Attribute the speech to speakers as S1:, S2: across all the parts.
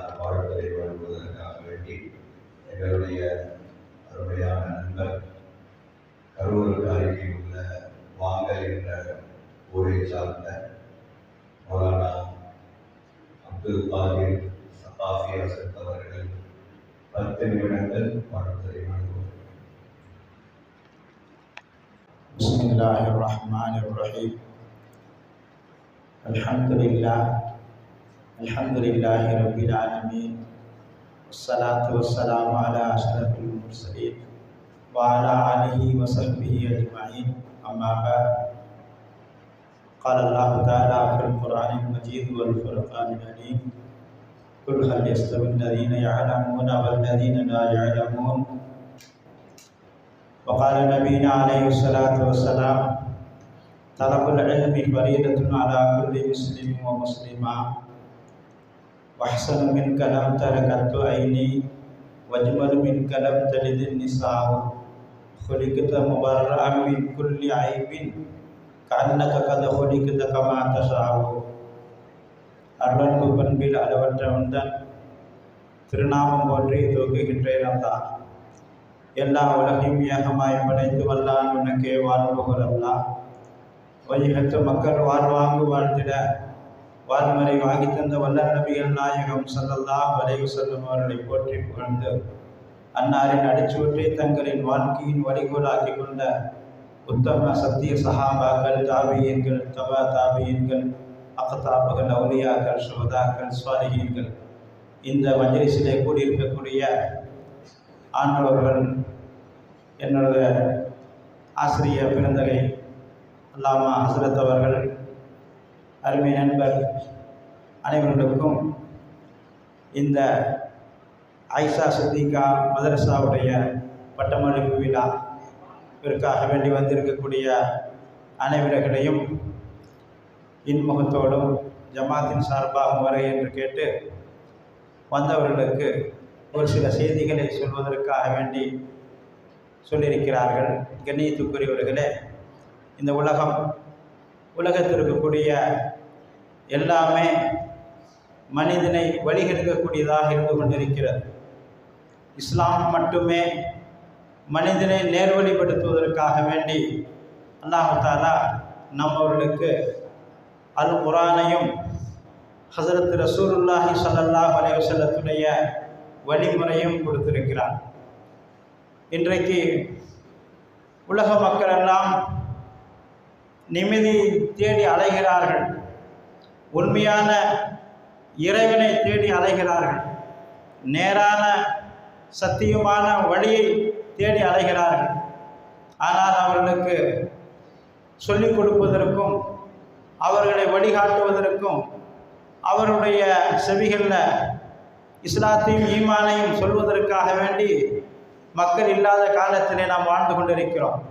S1: வாழ்வதை வழங்குவதற்காக வேண்டி எங்களுடைய அருமையான நண்பர் கரூருக்கு அருகில் உள்ள வாங்கல் என்ற ஊரை சார்ந்த மௌலானா அப்துல் காதிர் சபாஃபி அசத் அவர்கள் பத்து நிமிடங்கள் வாழ்வதை வழங்குவார்
S2: بسم الله الرحمن الرحيم الحمد لله الحمد لله رب العالمين والصلاة والسلام على أشرف المرسلين وعلى آله وصحبه أجمعين أما بعد۔ قال الله تعالى في القرآن المجيد والفرقان العليم قل هل يستوي الذين يعلمون والذين لا يعلمون وقال نبينا عليه الصلاة والسلام، طلب العلم فريضة على كل مسلم ومسلمة وأحسن منك لم تركت عيني وأجمل منك لم تلد النساء خلقت مبرأ من كل عيب كأنك قد خلقت كما تشاء அருளன்பு பண்பில் அளவற்ற வந்தன் திருநாமம் போற்றி தூக்குகின்றேன் அல்லா எல்லா உலகையும் ஏகமாய் படைத்து வல்லான் உனக்கே வாழ்வுகிறல்லா வையகத்து மக்கள் வாழ்வாங்கு வாழ்ந்திட வான்மறை வாங்கி தந்த வல்ல நபிகள் நாயகம் சல்லல்லாஹ் வரைவு செல்லும் அவர்களை போற்றி புகழ்ந்து அன்னாரின் அடிச்சுவற்றை தங்களின் வாழ்க்கையின் வழிகோலாக்கி கொண்ட உத்தம சத்திய சஹாபாக்கள் தாபியன்கள் தபா தாபியன்கள் அகதாபுகள் அவுலியாக்கள் சுவதாக்கள் சுவாலிகீன்கள் இந்த மஜ்லிஸிலே கூடியிருக்கக்கூடிய ஆண்டவர்கள் என்னோட ஆசிரியர் பிறந்தகை அல்லாமா ஹசரத் அவர்கள் அருமை நண்பர் அனைவர்களுக்கும் இந்த ஐசா சித்திகா மதரசாவுடைய பட்டமளிப்பு விழா இதற்காக வேண்டி வந்திருக்கக்கூடிய அனைவர்களையும் இன்முகத்தோடும் ஜமாத்தின் சார்பாக வரை என்று கேட்டு வந்தவர்களுக்கு ஒரு சில செய்திகளை சொல்வதற்காக வேண்டி சொல்லியிருக்கிறார்கள். கண்ணியத்துக்குரியவர்களே இந்த உலகம் உலகத்தில் இருக்கக்கூடிய எல்லாமே மனிதனை வழிகெடுக்கக்கூடியதாக இருந்து கொண்டிருக்கிறது. இஸ்லாம் மட்டுமே மனிதனை நேர்வழிப்படுத்துவதற்காக வேண்டி அல்லாஹாலா நம்மவர்களுக்கு அல் குரானையும் ஹசரத் ரசூலுல்லாஹி சல்லாஹ் அலைவசல்லத்துடைய வழிமுறையும் கொடுத்திருக்கிறார். இன்றைக்கு உலக மக்கள் நிம்மதியை தேடி அலைகிறார்கள். உண்மையான இறைவனை தேடி அலைகிறார்கள். நேரான சத்தியமான வழியை தேடி அலைகிறார்கள். ஆனால் அவர்களுக்கு சொல்லிக் கொடுப்பதற்கும் அவர்களை வழிகாட்டுவதற்கும் அவருடைய செவிகளில் இஸ்லாத்தையும் ஈமானையும் சொல்வதற்காக வேண்டி மக்கள் இல்லாத காலத்திலே நாம் வாழ்ந்து கொண்டிருக்கிறோம்.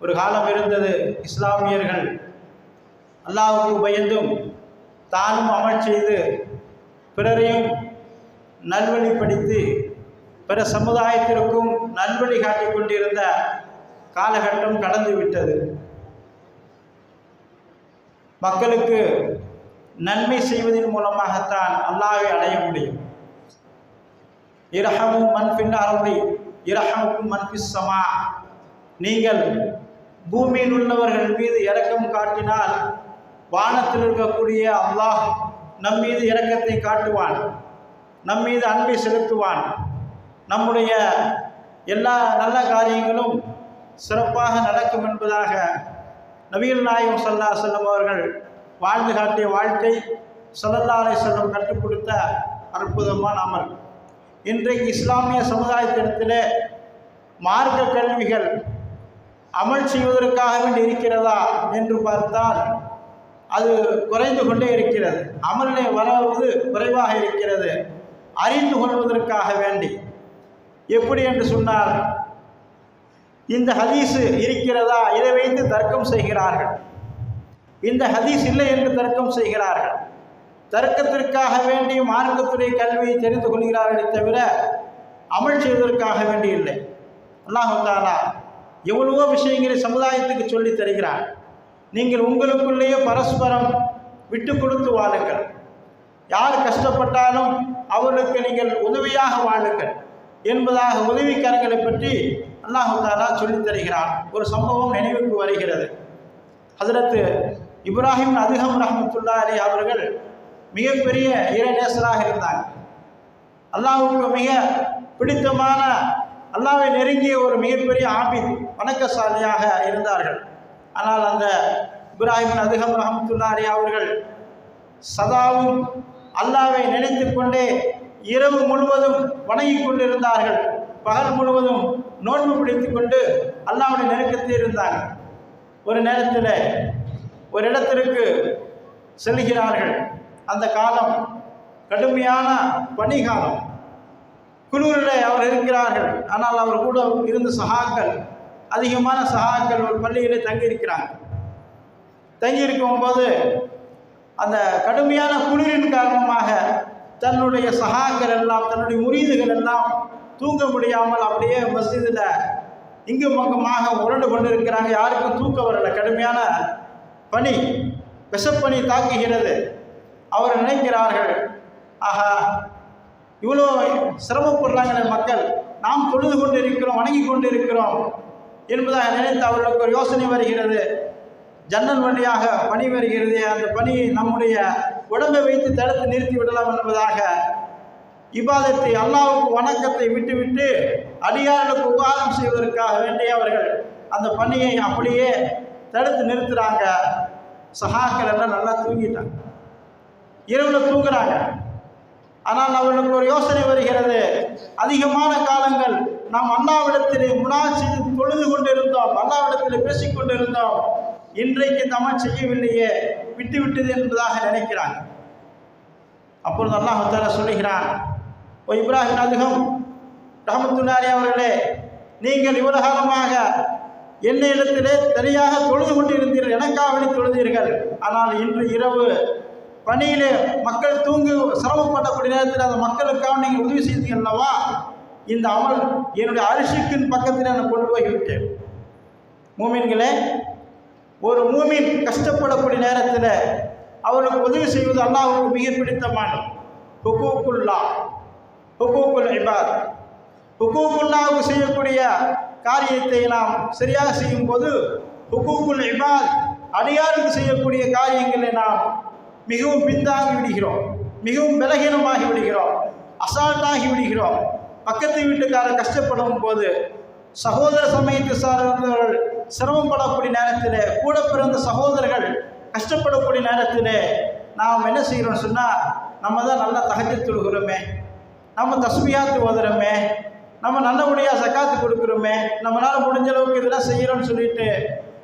S2: ஒரு காலம் இருந்தது இஸ்லாமியர்கள். அல்லாவுக்கு பயந்தும் தானும் அமல் செய்து பிறரையும் நல்வழிப்படுத்தி பிற சமுதாயத்திற்கும் நல்வழி காட்டிக் கொண்டிருந்த காலகட்டம் கடந்து விட்டது. மக்களுக்கு நன்மை செய்வதன் மூலமாகத்தான் அல்லாவை அடைய முடியும். இரஹமும் மண்பின் பின்னாரந்தி இரஹமுக்கும் மண்பிஸ் சமா. நீங்கள் பூமியில் உள்ளவர்கள் மீது இரக்கம் காட்டினால் வானத்தில் இருக்கக்கூடிய அல்லாஹ் நம் மீது இரக்கத்தை காட்டுவான் நம் மீது அன்பை செலுத்துவான். நம்முடைய எல்லா நல்ல காரியங்களும் சிறப்பாக நடக்கும் என்பதாக நவீன நாயகம் சல்லா செல்லம் அவர்கள் வாழ்ந்து காட்டிய வாழ்க்கை சல்லல்லா அலை செல்லம் கற்றுக் கொடுத்த அற்புதமான அமல். இன்றைக்கு இஸ்லாமிய சமுதாயத்திடத்திலே மார்க்க கல்விகள் அமல் செய்வதற்காக வேண்டி இருக்கிறதா என்று பார்த்தால் அது குறைந்து கொண்டே இருக்கிறது. அமலிலே வரவது குறைவாக இருக்கிறது. அறிந்து கொள்வதற்காக வேண்டி. எப்படி என்று சொன்னால் இந்த ஹதீஸு இருக்கிறதா? இதை வைத்து தர்க்கம் செய்கிறார்கள். இந்த ஹதீஸ் இல்லை என்று தர்க்கம் செய்கிறார்கள். தர்க்கத்திற்காக வேண்டி மார்க்கத்துறை கல்வியை தெரிந்து கொள்கிறார்களே தவிர அமல் செய்வதற்காக வேண்டி இல்லை. அல்லாஹு தாலா எவ்வளவோ விஷயங்களை சமுதாயத்துக்கு சொல்லி தருகிறார். நீங்கள் உங்களுக்குள்ளேயே பரஸ்பரம் விட்டு கொடுத்து வாழுங்கள். யார் கஷ்டப்பட்டாலும் அவர்களுக்கு நீங்கள் உதவியாக வாழுங்கள் என்பதாக உதவிக்காரர்களை பற்றி அல்லாஹு தாலா சொல்லித் தருகிறார். ஒரு சம்பவம் நினைவுக்கு வருகிறது. அதற்கு இப்ராஹிம் அதிகம் ரஹமத்துல்லா அலி அவர்கள் மிகப்பெரிய இறைநேசராக இருந்தாங்க அல்லாஹுக்கு மிக பிடித்தமான அல்லாவை நெருங்கிய ஒரு மிகப்பெரிய ஆபித் வணக்கசாலியாக இருந்தார்கள். ஆனால் அந்த இப்ராஹிம் அதுகம் ரஹமத்துல்லாரி அவர்கள் சதாவும் அல்லாவை நினைத்து கொண்டே இரவு முழுவதும் வணங்கி கொண்டிருந்தார்கள். பகல் முழுவதும் நோன்பு பிடித்து கொண்டு அல்லாவுடைய நெருக்கத்தில் இருந்தாங்க. ஒரு நேரத்தில் ஒரு இடத்திற்கு செல்கிறார்கள். அந்த காலம் கடுமையான பனிகாலம் குளூரில் அவர் இருக்கிறார்கள். ஆனால் அவர் கூட இருந்த சகாக்கள் அதிகமான சகாக்கள் ஒரு பள்ளியிலே தங்கியிருக்கிறாங்க. தங்கியிருக்கும் போது அந்த கடுமையான குளிரின் காரணமாக தன்னுடைய சகாக்கள் எல்லாம் தன்னுடைய முரீதுகள் எல்லாம் தூங்க முடியாமல் அப்படியே மஸ்ஜிதில் இங்கும் அங்குமாக உரண்டு கொண்டிருக்கிறாங்க. யாருக்கும் தூக்க வரல. கடுமையான பனி விஷப்பனி தாக்குகிறது. அவர் நினைக்கிறார்கள் ஆஹா இவ்வளோ சிரமப்படுறாங்களே மக்கள். நாம் தொழுது கொண்டு இருக்கிறோம் வணங்கி கொண்டு இருக்கிறோம் என்பதாக நினைத்து அவர்களுக்கு ஒரு யோசனை வருகிறது. ஜன்னல் வழியாக பணி வருகிறது. அந்த பணியை நம்முடைய உடம்பை வைத்து தடுத்து நிறுத்தி விடலாம் என்பதாக இபாதத்தை அல்லாவுக்கு வணக்கத்தை விட்டுவிட்டு அடியார்களுக்கு உபாதம் செய்வதற்காக வேண்டிய அவர்கள் அந்த பணியை அப்படியே தடுத்து நிறுத்துறாங்க. சகாக்கள் எல்லாம் நல்லா தூங்கிட்டாங்க. இரவில் தூங்குறாங்க. ஆனால் அவர்களுக்கு ஒரு யோசனை வருகிறது. அதிகமான காலங்கள் நாம் அல்லாவிடத்திலே முனா தொழுது கொண்டிருந்தோம் அல்லாவிடத்திலே பேசிக் கொண்டிருந்தோம். இன்றைக்கு தமன் செய்யவில்லையே விட்டு விட்டது என்பதாக நினைக்கிறாங்க. அப்பொழுது அல்லாஹால சொல்லுகிறான் ஓ இப்ராஹிம் அதிகம் ரஹமத்துல்லாரி அவர்களே நீங்கள் இவ்வளவு காலமாக என்னிடத்திலே தனியாக தொழுது கொண்டிருந்தீர்கள் எனக்காக தொழுதீர்கள். ஆனால் இன்று இரவு பணியிலே மக்கள் தூங்கு சிரமப்படக்கூடிய நேரத்தில் அந்த மக்களுக்காக நீங்கள் உதவி செய்தீங்க அல்லவா? இந்த அமல் என்னுடைய அரிசிக்கின் பக்கத்தில் நான் கொண்டு போய் விட்டேன் மூமின்களே ஒரு மூமின் கஷ்டப்படக்கூடிய நேரத்தில் அவர்களுக்கு உதவி செய்வது அல்லாஹுக்கு மிக பிடித்தமான ஹுக்கூக்குல்லா ஹுக்கூக்குல் இபாத். ஹுக்கூக்குல்லாவுக்கு செய்யக்கூடிய காரியத்தை நாம் சரியாக செய்யும்போது ஹுக்கூக்குல் இபாத் அடியாருக்கு செய்யக்கூடிய காரியங்களை நாம் மிகவும் பின்தாங்கி விடுகிறோம். மிகவும் பலகீனமாகி விடுகிறோம். அசால்ட்டாகி விடுகிறோம். பக்கத்து வீட்டுக்காரர் கஷ்டப்படும் போது சகோதர சமயத்தை சார்ந்தவர்கள் சிரமப்படக்கூடிய நேரத்தில் கூட பிறந்த சகோதரர்கள் கஷ்டப்படக்கூடிய நேரத்தில் நாம் என்ன செய்கிறோம்னு சொன்னால் நம்ம தான் நல்லா தகச்சி தொழுகிறோமே நம்ம தஸ்மியாத்து ஓதுறோமே நம்ம நல்லபடியாக சக்காத்து கொடுக்குறோமே நம்மளால் முடிஞ்ச அளவுக்கு இதெல்லாம் செய்கிறோம்னு சொல்லிட்டு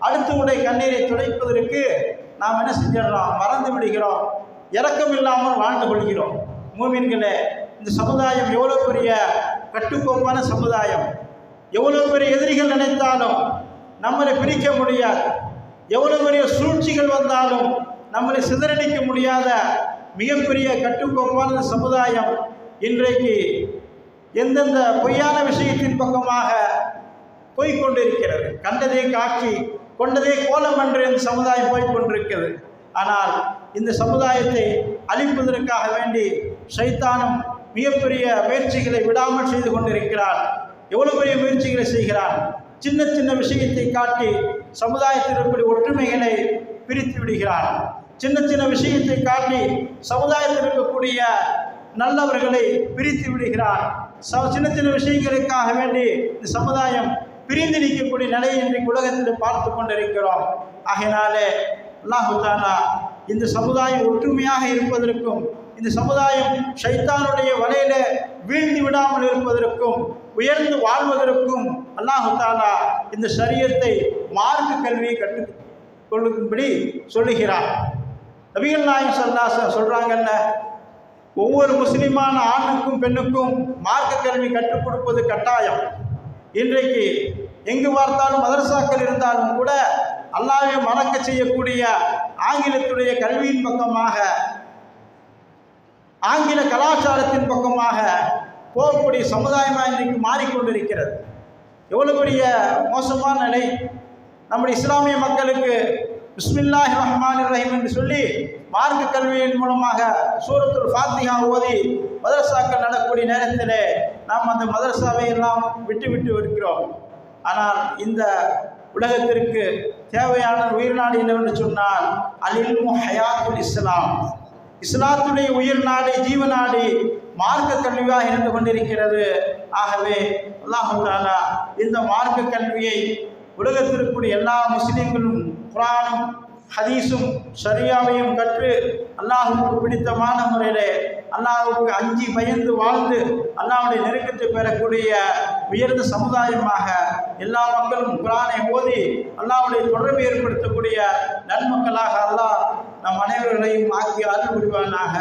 S2: அடுத்தவுடைய கண்ணீரை துடைப்பதற்கு நாம் என்ன செஞ்சிடறோம்? மறந்து விடுகிறோம். இறக்கம் இல்லாமல் வாழ்ந்து கொள்கிறோம். மூமின்களே இந்த சமுதாயம் எவ்வளோ பெரிய கட்டுக்கோப்பான சமுதாயம். எவ்வளோ பெரிய எதிரிகள் நினைத்தாலும் நம்மளை பிரிக்க முடியாது. எவ்வளோ பெரிய சூழ்ச்சிகள் வந்தாலும் நம்மளை சிதறடிக்க முடியாத மிகப்பெரிய கட்டுக்கோப்பான சமுதாயம் இன்றைக்கு எந்தெந்த பொய்யான விஷயத்தின் பக்கமாக போய்கொண்டிருக்கிறது கண்டதே காட்சி கொண்டதே கோலம் என்று இந்த சமுதாயம் போய்கொண்டிருக்கிறது ஆனால் இந்த சமுதாயத்தை அழிப்பதற்காக வேண்டி சைத்தானும் மிகப்பெரிய முயற்சிகளை விடாமல் செய்து கொண்டிருக்கிறான் எவ்வளவு பெரிய முயற்சிகளை செய்கிறான் சின்ன சின்ன விஷயத்தை காட்டி சமுதாயத்தில் இருக்கக்கூடிய ஒற்றுமைகளை பிரித்து விடுகிறான் சின்ன சின்ன விஷயத்தை காட்டி சமுதாயத்தில் இருக்கக்கூடிய நல்லவர்களை பிரித்து விடுகிறான் ச சின்ன சின்ன விஷயங்களுக்காக வேண்டி இந்த சமுதாயம் பிரிந்து நிற்கக்கூடிய நிலையை இன்றைக்கு உலகத்தில் பார்த்து கொண்டிருக்கிறோம். ஆகையினாலே அல்லாஹுத்தானா இந்த சமுதாயம் ஒற்றுமையாக இருப்பதற்கும் இந்த சமுதாயம் ஷைத்தானுடைய வலையில வீழ்ந்து விடாமல் இருப்பதற்கும் உயர்ந்து வாழ்வதற்கும் அல்லாஹுத்தானா இந்த சரியத்தை மார்க்க கல்வியை கற்றுக் கொள்ளும்படி சொல்லுகிறார். நபிகள் நாயகம் சல்லாச சொல்கிறாங்கல்ல ஒவ்வொரு முஸ்லிமான ஆணுக்கும் பெண்ணுக்கும் மார்க்க கல்வி கற்றுக் கொடுப்பது கட்டாயம். இன்றைக்கு எங்கு பார்த்தாலும் மதரசாக்கள் இருந்தாலும் கூட அல்லாவே மறக்க செய்யக்கூடிய ஆங்கிலத்துடைய கல்வியின் பக்கமாக ஆங்கில கலாச்சாரத்தின் பக்கமாக போகக்கூடிய சமுதாயமாக இன்றைக்கு மாறிக்கொண்டிருக்கிறது. எவ்வளோ பெரிய மோசமான நிலை. நம்முடைய இஸ்லாமிய மக்களுக்கு பிஸ்மில்லாஹி ரஹ்மான் ரஹீம் என்று சொல்லி மார்க்க கல்வியின் மூலமாக சூரத்துல் ஃபாத்திஹா ஓதி மதரசாக்கள் நடக்கக்கூடிய நேரத்திலே நாம் அந்த மதரசாவை எல்லாம் விட்டு விட்டு இருக்கிறோம் ஆனால் இந்த உலகத்திற்கு தேவையான உயிர்நாடு என்னவென்று சொன்னால் அலில்மு ஹயாத்துல் இஸ்லாம். இஸ்லாத்துடைய உயிர்நாடு ஜீவநாடு மார்க்க கல்வியாக இருந்து கொண்டிருக்கிறது. ஆகவே அல்லாஹு தாலா இந்த மார்க்க கல்வியை உலகத்திற்குரிய எல்லா முஸ்லீம்களும் குரானும் ஹதீஸும் சரியாவையும் கற்று அல்லாஹுக்கு பிடித்தமான முறையிலே அல்லாஹுக்கு அஞ்சி பயந்து வாழ்ந்து அல்லாஹுடைய நெருக்கத்தை பெறக்கூடிய உயர்ந்த சமுதாயமாக எல்லா மக்களும் குரானை ஓதி அல்லாஹுடைய தொடர்பை ஏற்படுத்தக்கூடிய நன்மக்களாக அல்லாஹ் நம் அனைவர்களையும் ஆக்கி அருள் புரிவானாக.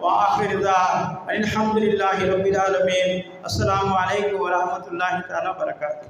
S2: வாஹிருதா அலமதுல்லாஹி ரப்பில் அஸ்லாம் வலைக்கம் வரமத்துல்லாஹி தாலா வரகாத்து